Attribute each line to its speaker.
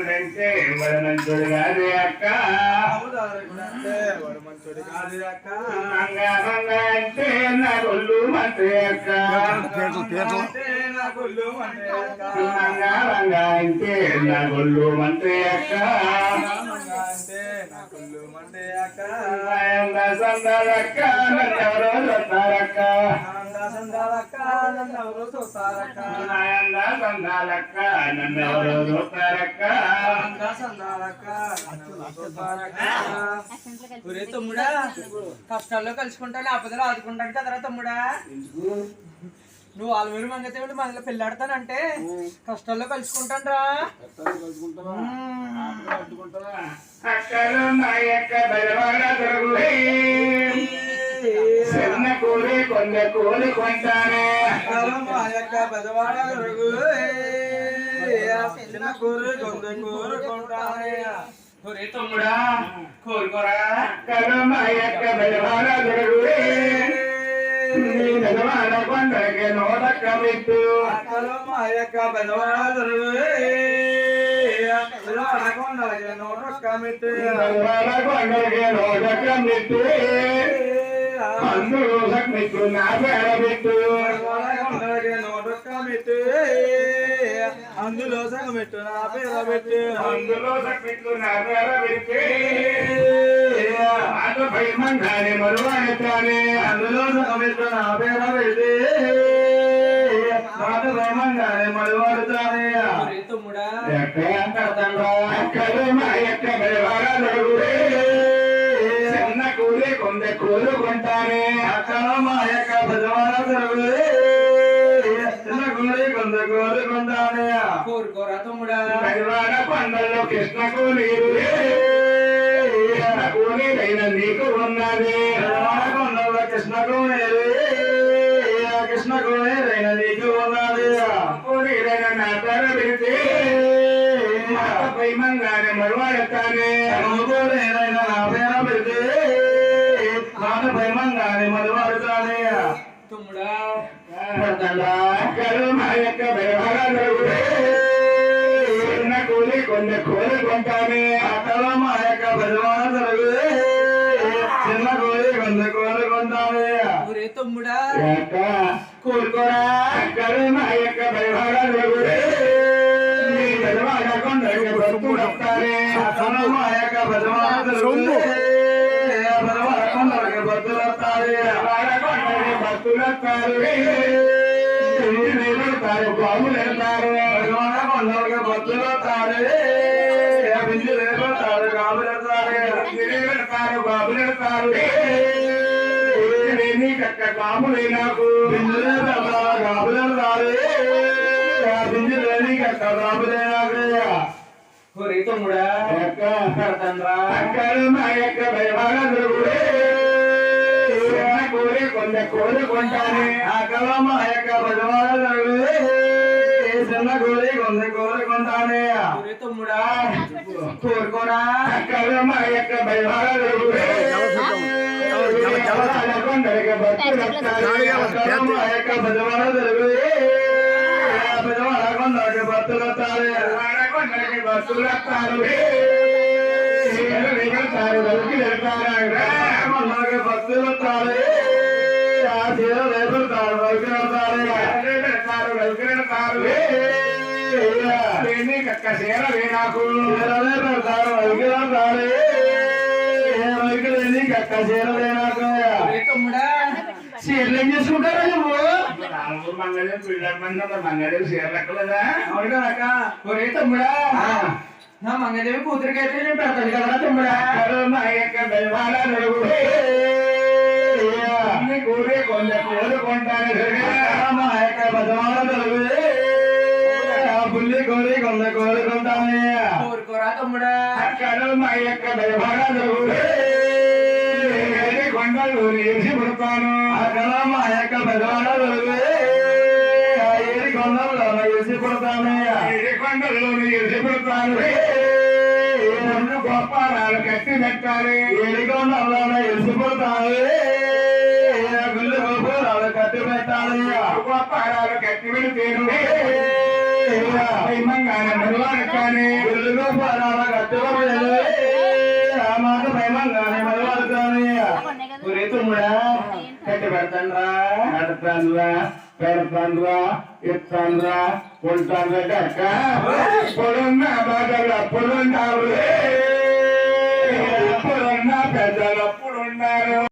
Speaker 1: ధారకుడంటే వరమంతుడు కాదు అక్క.
Speaker 2: అవతారకుడంటే వాడు మంచోడు కాదు అక్క.
Speaker 1: మంగా అంటే నా ఒళ్ళు మంత్రి అక్క.
Speaker 2: గుళ్ళు అంటే
Speaker 1: నా ఒళ్ళు మంత్రి అక్క. సందాలక్క
Speaker 2: నన్ను ఎవరు
Speaker 1: సందాలక్క నన్నెవరో చూస్తారక్క?
Speaker 2: ఆనంద సందాలక్క నన్ను ఎవరు చూస్తారక్క? ఒరే తమ్ముడా కష్టాల్లో కలుసుకుంటా ఆపదలు ఆదుకుంటాను కదరా తమ్ముడా? నువ్వు ఆల్వేరు మంగతేవుడు మనలో పెళ్ళాడతానంటే కష్టాల్లో కలుసుకుంటాను రా
Speaker 1: అక్కలు
Speaker 2: కూర కొంటానే ఒరే తమ్ముడా కోరుకోరా
Speaker 1: అక్కలు మా యొక్క బలవాడ దొరుకులే నీ బలవాడ కొండకి నోటక్క మిట్టు
Speaker 2: అక్కలో మా యొక్క పెదవాడ దొరుకు పెదవాడ కొండలకి నోటొక్క మిట్టు
Speaker 1: బలవాడ కొండకి నోటక్క మిట్టు అందరూ మిట్టు నా పేర పెట్టు
Speaker 2: అందులో సగం పెట్టు నా పేర పెట్టు
Speaker 1: అందులో మిట్టు నా పేర పెట్టి మాట భయమంగానే మరువాడతానే
Speaker 2: అందులో సగం పెట్టు నా పేర పెట్టి మాట భయమంగానే మడివాడుతానే తమ్ముడా
Speaker 1: అక్కలు మా ఎక్కడ బలవాడు కొంద
Speaker 2: పెద్దవాడ దొరుకులే చిన్న కూలి కొంత కోరుకుంటానే కోరుకోరా తమ్ముడా
Speaker 1: బలవాడ కొండల్లో కృష్ణకు నీరు నీకు ఉన్నది
Speaker 2: పెద్దవాడ కొండల కృష్ణకు నేరే కృష్ణకు నేరైన నీకు ఉన్నది
Speaker 1: కూలీలైన నా పేర పెడితే మాట భయమంగానే మరువాడతానే
Speaker 2: అనుకో నేరైన నా పేర పెడితే మాట భయమంగానే మడివాడుతానే తమ్ముడా
Speaker 1: అక్కలు మా యొక్క బలవాడు చిన్న కూలి కొంద కూలి కొంటానే
Speaker 2: అక్కడ మా యొక్క పెద్దవాడ దొరుకులే చిన్న కోరి కొంత కోరుకుంటానే ఒరే తమ్ముడా
Speaker 1: యొక్క కూరుకోరా అక్కలు
Speaker 2: కొండలకి బతులు వస్తాయి
Speaker 1: బలవాడ కొండకి భక్తులొస్తారు వెళ్తారు బాబులు వెళ్తారు
Speaker 2: పెద్దవాడ కొండలకి బతులు వస్తాయి బిందు లేపుతారు కాపులు
Speaker 1: వెళ్తారు బాబులు వెళ్తారు నీకక్క బాబులే నాకు
Speaker 2: బిందు లేపుతారు కాపులు వస్తారు బిందు లేని కక్క కాపులే నాకయ్యా ఒరే తమ్ముడా
Speaker 1: యొక్క
Speaker 2: పెడతాన్రా
Speaker 1: అక్కలు మా యొక్క భయవాడు కోరి కొంద కోరుకుంటానే
Speaker 2: అక్కడ మా యొక్క పెద్దవాడ చిన్న కోరి కొంత కోరుకుంటానే తమ్ముడా కోరుకోరా
Speaker 1: అక్కలు యొక్క భయవాడు భక్తులు
Speaker 2: అక్కడ భక్తులు
Speaker 1: కక్క
Speaker 2: చీరలే నాకు చీరలు ఏం చేసుకుంటారా నువ్వు
Speaker 1: నాలుగు మంగళం పిల్లల మంది మంగళం చీరలెక్కలేదా
Speaker 2: అవును అక్క ఒరే తమ్ముడా నా మంగదేవి కూతురికి అయితే నేను పెడతాను కదా తమ్ముడా
Speaker 1: మా యొక్క బెల్వాడ కూరే కొంత కోరుకుంటాను
Speaker 2: మా యొక్క బదమాల తెలుగు బుల్లి కోరి కొంద కోరుకుంటానే కోరుకోరా తమ్ముడా
Speaker 1: అక్కడ మా యొక్క కొండలు వేసి పుడతాను
Speaker 2: అక్కడ మా యొక్క తెలుగు ఏరి కొండల్లో వేసి కొడతానే
Speaker 1: ఏడు కొండలు వేసి పుడతాను నన్ను గొప్పరాలు కట్టి పెట్టాలి.
Speaker 2: కొండల్లో వేసి కొడతాను గుళ్ళు గోపురాలు కట్టి పెట్టాలి.
Speaker 1: గొప్పరాలు కట్టి పెడితేను భయమంగానే మరువాడకానే
Speaker 2: గురుగు పరాల కట్టుకోలేదు ఆ మాట భయమంగానే మరవాడుతాను ఒరే తమ్ముడా కట్టి పెడతాండ్రా
Speaker 1: నడతాన్రా పెడతాన్రా ఇస్తాన్రా ఉంటాన్రా కక్క పొడున్న బాధల పొడున్న